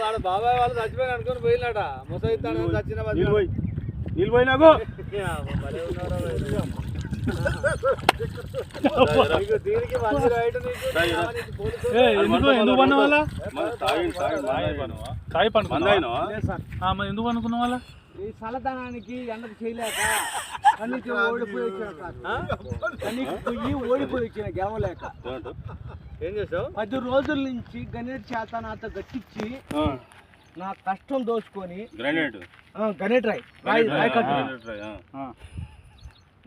ఆడ బాబాయ్ వాళ్ళు చచ్చిపోయిన అనుకుని పోయినట ముసైతాను చచ్చిన నీళ్ళు పోయి ఎందుకు ఎందుకు పన్న వాళ్ళ తాగి తాగి ఎందుకు అనుకున్న వాళ్ళ ఈ చల్లదనానికి ఎండకు చేయలేక కన్నీటి ఓడిపోయి వచ్చిన సార్ పొయ్యి ఓడిపోయి వచ్చిన గెలవలేక ఏం చేసావు పది రోజుల నుంచి గణేట్ చేత నాతో గట్టించి నా కష్టం దోచుకొని గ్రనేట్ ఆ, గణేట్ రాయ్ రాయ్ రాయ్ కట్టు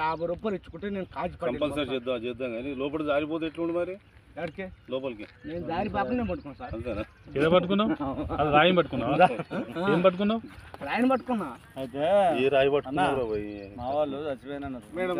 యాభై రూపాయలు ఇచ్చుకుంటే నేను కంపల్సరీ కాజీపేట చేద్దాం చేద్దాం కానీ లోపల జారిపోతే ఎట్లుండి మరి? ఎక్కడికి లోపలికి. నేను దారి పాపనే పట్టుకున్నా సార్. అంతేనా? ఏదో పట్టుకున్నావు? అది రాయం పట్టుకున్నావా? ఏం పట్టుకున్నావు? ఆయన పట్టుకున్నా. అయితే ఏ రాయి పట్టుకున్నావురా పోయి? మా వాళ్ళు చచ్చిపోయినా మేడం.